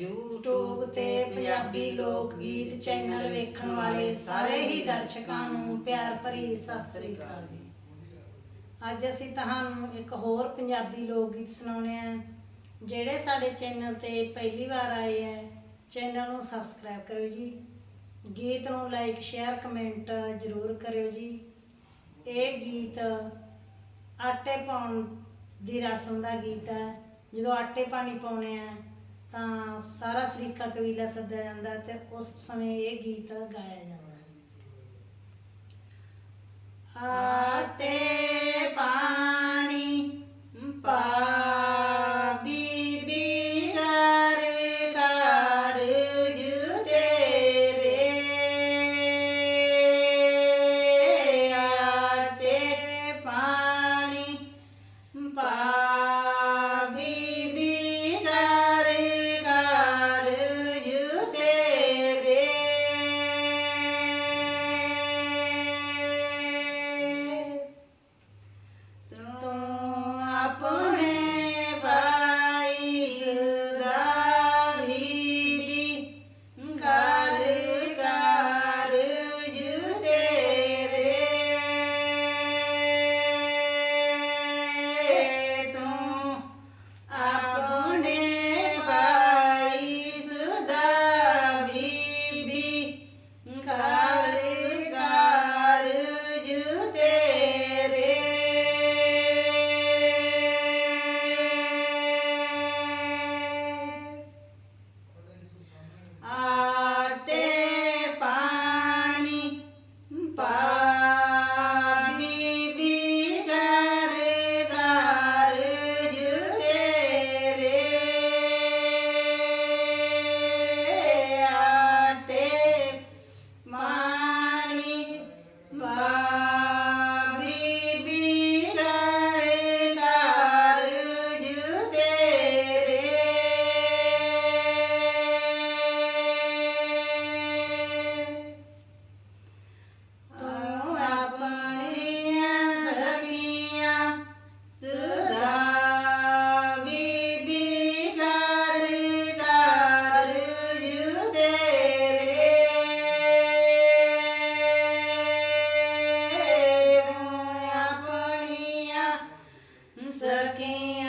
YouTube ਤੇ ਪੰਜਾਬੀ ਲੋਕ ਗੀਤ ਚੈਨਲ ਵੇਖਣ ਵਾਲੇ ਸਾਰੇ ਹੀ ਦਰਸ਼ਕਾਂ ਨੂੰ ਪਿਆਰ ਭਰੀ ਸਤਿ ਸ੍ਰੀ ਅਕਾਲ ਜੀ। ਅੱਜ ਅਸੀਂ ਤੁਹਾਨੂੰ ਇੱਕ ਹੋਰ ਪੰਜਾਬੀ ਲੋਕ ਗੀਤ ਸੁਣਾਉਣੇ ਆ ਜਿਹੜੇ ਸਾਡੇ ਚੈਨਲ ਤੇ ਪਹਿਲੀ ਵਾਰ ਆਏ ਆ ਚੈਨਲ ਨੂੰ ਸਬਸਕ੍ਰਾਈਬ ਕਰਿਓ ਜੀ। ਗੀਤ ਨੂੰ ਲਾਈਕ, ਸ਼ੇਅਰ, ਕਮੈਂਟ ਜ਼ਰੂਰ ਕਰਿਓ ਜੀ। ਇਹ ਗੀਤ ਆਟੇ ਪਾਉਣ ਦੀ ਰਸਮ ਦਾ ਗੀਤ ਹੈ। ਜਦੋਂ ਆਟੇ ਪਾਣੀ ਪਾਉਣੇ ਆ ਤਾਂ ਸਾਰਾ ਸਰੀਕਾ ਕਬੀਲਾ ਸੱਦਿਆ ਜਾਂਦਾ ਤੇ ਉਸ ਸਮੇਂ ਇਹ ਗੀਤ ਗਾਇਆ ਜਾਂਦਾ। ਆਟੇ ਆਟੇ सके